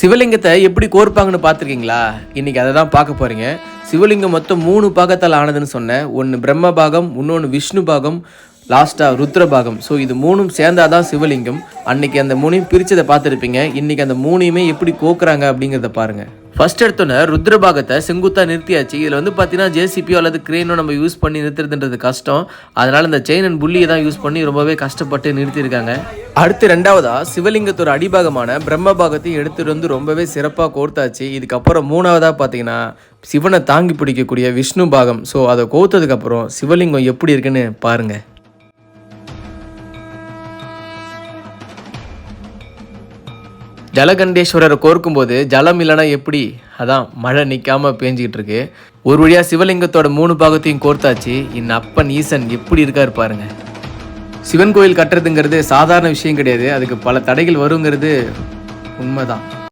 சிவலிங்கத்தை எப்படி கோர்ப்பாங்கன்னு பார்த்துருக்கீங்களா? இன்னைக்கு அதை தான் பார்க்க போறீங்க. சிவலிங்கம் மொத்தம் மூணு பாகத்தால் ஆனதுன்னு சொன்னேன். ஒன்று பிரம்ம பாகம் இன்னொன்று விஷ்ணு பாகம் லாஸ்ட்டாக ருத்ர பாகம் ஸோ இது மூணும் சேர்ந்தாதான் சிவலிங்கம். அன்னைக்கு அந்த மூணையும் பிரித்ததை பார்த்துருப்பீங்க. இன்னைக்கு அந்த மூணையுமே எப்படி கோக்குறாங்க அப்படிங்கிறத பாருங்க. ஃபர்ஸ்ட் எடுத்தோன்னே ருத்ரபாகத்தை செங்குத்தாக நிறுத்தியாச்சு. இதில் வந்து பார்த்தீங்கன்னா ஜேசிபியோ அல்லது கிரெயினோ நம்ம யூஸ் பண்ணி நிறுத்துறதுன்றது கஷ்டம். அதனால் இந்த செயின் அண்ட் புள்ளியை தான் யூஸ் பண்ணி ரொம்பவே கஷ்டப்பட்டு நிறுத்தியிருக்காங்க. அடுத்து ரெண்டாவதா சிவலிங்கத்தோட அடிபாகமான பிரம்ம பாகத்தையும் எடுத்துட்டு வந்து ரொம்பவே சிறப்பாக கோர்த்தாச்சு. இதுக்கப்புறம் மூணாவதாக பார்த்தீங்கன்னா சிவனை தாங்கி பிடிக்கக்கூடிய விஷ்ணு பாகம். ஸோ அதை கோர்த்ததுக்கப்புறம் சிவலிங்கம் எப்படி இருக்குன்னு பாருங்கள் ஜலகண்டேஸ்வரரை கோர்க்கும்போது ஜலம் இல்லைன்னா எப்படி? அதான் மழை நிற்காமல் பேஞ்சிக்கிட்டு இருக்கு ஒரு வழியாக சிவலிங்கத்தோட மூணு பாகத்தையும் கோர்த்தாச்சு. என் அப்பன் ஈசன் எப்படி இருக்காரு பாருங்கள் சிவன் கோயில் கட்டுறதுங்கிறது சாதாரண விஷயம் கிடையாது. அதுக்கு பல தடைகள் வருங்கிறது உண்மைதான்.